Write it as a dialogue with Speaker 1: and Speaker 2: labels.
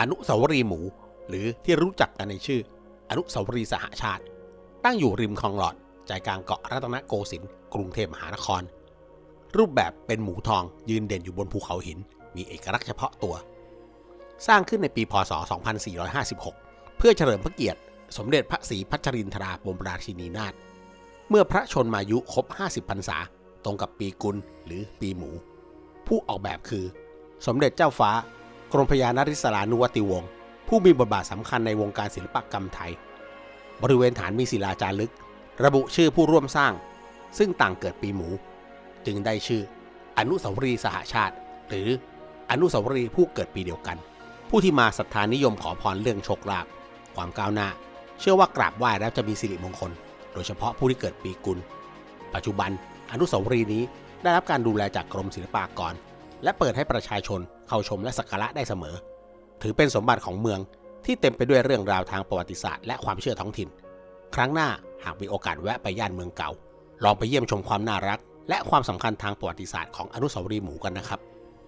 Speaker 1: อนุสาวรีย์หมู หรือที่รู้จักกันในชื่อ อนุสาวรีย์สหชาติ ตั้งอยู่ริมคลองหลอดใจกลางเกาะรัตนโกสินทร์กรุงเทพมหานคร รูปแบบเป็นหมูทองยืนเด่นอยู่บนภูเขาหิน มีเอกลักษณ์เฉพาะตัว สร้างขึ้นในปีพศ 2456 เพื่อเฉลิมพระเกียรติ สมเด็จพระศรีพัชรินทราบรมราชินีนาถเมื่อพระชนมายุครบ 50พรรษา ตรงกับปีกุลหรือปีหมู ผู้ออกแบบคือ สมเด็จเจ้าฟ้า กรมพยานาริศรานุวัติวงศ์ผู้มีบทบาทสำคัญในวงการศิลปกรรมไทย บริเวณฐานมีศิลาจารึก ระบุชื่อผู้ร่วมสร้าง ซึ่งต่างเกิดปีหมู จึงได้ชื่อ อนุสาวรีย์สหชาติ หรืออนุสาวรีย์ผู้เกิดปีเดียวกัน ผู้ที่มาศรัทธานิยมขอพรเรื่องโชคลาภความก้าวหน้า เชื่อว่ากราบไหว้แล้วจะมีสิริมงคล โดยเฉพาะผู้ที่เกิดปีกุล ปัจจุบันอนุสาวรีย์นี้ได้รับการดูแลจากกรมศิลปากร และเปิดให้ประชาชนเข้าชมและสักการะได้เสมอ ถือเป็นสมบัติของเมืองที่เต็มไปด้วยเรื่องราวทางประวัติศาสตร์และความเชื่อท้องถิ่น ครั้งหน้าหากมีโอกาสแวะไปย่านเมืองเก่า ลองไปเยี่ยมชมความน่ารัก และความสำคัญทางประวัติศาสตร์ของอนุสาวรีย์หมูกันนะครับ